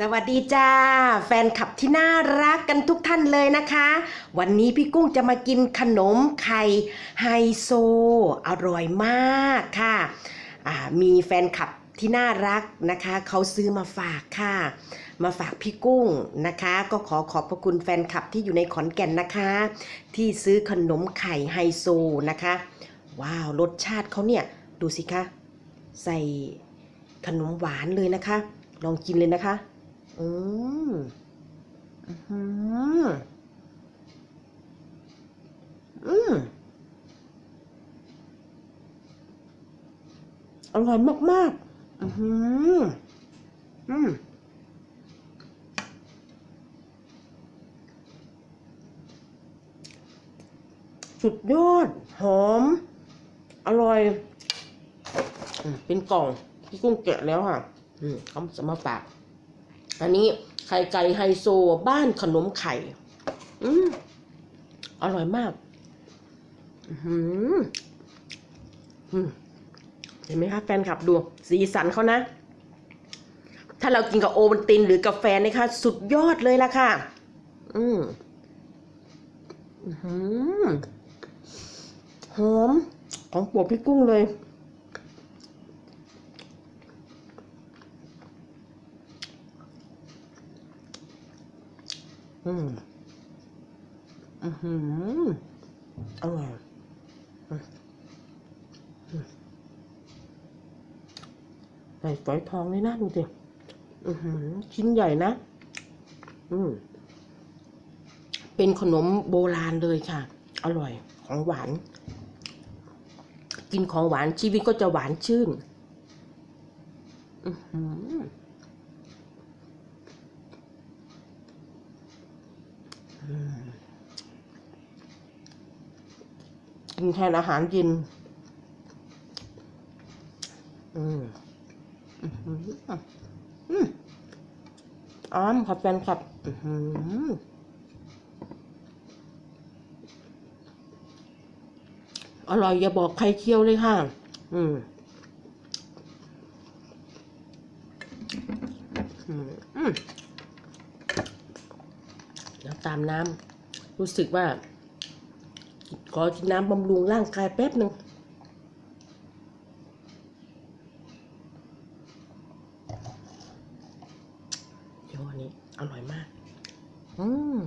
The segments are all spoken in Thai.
สวัสดีจ้า แฟนคลับที่น่ารักกันทุกท่านเลยนะคะ วันนี้พี่กุ้งจะมากินขนมไข่ไฮโซ อร่อยมากค่ะมีแฟนคลับที่น่ารักนะคะเขาซื้อมาฝากค่ะ มาฝากพี่กุ้งนะคะ ก็ขอขอบพระคุณแฟนคลับที่อยู่ในขอนแก่นนะคะ ที่ซื้อขนมไข่ไฮโซนะคะ ว้าวรสชาติเขาเนี่ยดูสิคะใส่ขนมหวานเลยนะคะ ลองกินเลยนะคะ อืมอื้อหืออืมอร่อยมากๆอือหืออืมสุดยอด หอม อร่อยอืมเป็นกล่องที่กุ้งแกะแล้วค่ะอืมเขาจะมาฝาก อันนี้ไข่ไก่ไฮโซบ้านขนมไข่ อืมอร่อยมาก อืมเห็นไหมคะแฟนคลับดู สีสันเขานะ ถ้าเรากินกับโอวัลตินหรือกาแฟนี่ค่ะ สุดยอดเลยล่ะค่ะ อืมอือหือหอม ของปรดพี่กุ้งเลย อืมอือหืออร่อยอืมใส่ฝอยทองเลยนะดูสิอือหือชิ้นใหญ่นะ อืมเป็นขนมโบราณเลยค่ะ อร่อยของหวาน กินของหวานชีวิตก็จะหวานชื่น อือหือ กินแทนอาหารเย็นอืมอืมอืมอ้ามครับแฟนครับ อือหือร่อยอย่าบอกใครเคี้ยวเลยค่ะ อืม อืม แล้วตามน้ำ รู้สึกว่า ขอกินน้ำบำรุงร่างกายแป๊บหนึ่งเดี๋ยวอันนี้อร่อยมาก อืม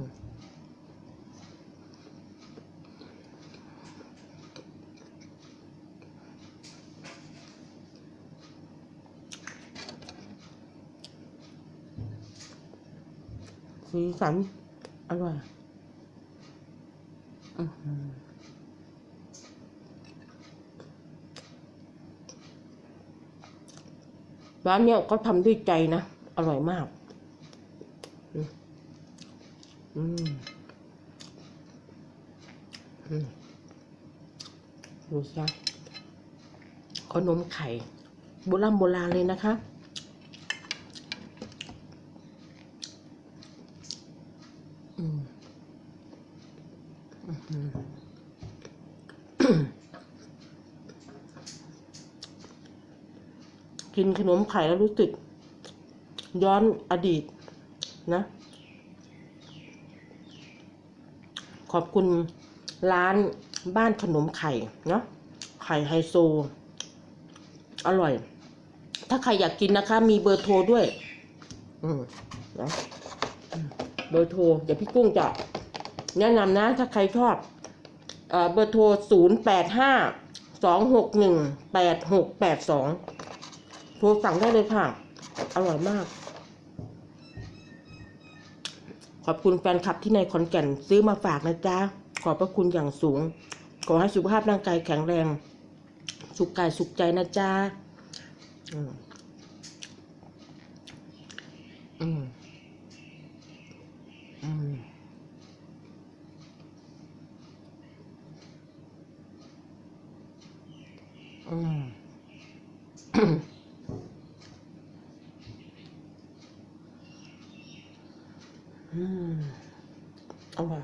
สีสันอร่อย อือหือ ร้านเนี้ยเขาทำด้วยใจนะ อร่อยมาก อืมดูสิคะขนมไข่ โบราณโบราณเลยนะคะ อืม กินขนมไข่แล้วรู้สึก ย้อนอดีตนะ ขอบคุณร้านบ้านขนมไข่เนาะไข่ไฮโซ อร่อย ถ้าใครอยากกินนะคะ มีเบอร์โทรด้วย อืมนะเบอร์โทรเดี๋ยวพี่กุ้งจะแนะนำนะ ถ้าใครชอบเบอร์โทรศูนย์แปดห้าสองหกหนึ่งแปดหกแปดสอง โทรสั่งได้เลยค่ะ อร่อยมาก ขอบคุณแฟนคลับที่ในขอนแก่นซื้อมาฝากนะจ๊ะ ขอบพระคุณอย่างสูง ขอให้สุขภาพร่างกายแข็งแรง สุขกายสุขใจนะจ๊ะอืมอืม อืมอร่อย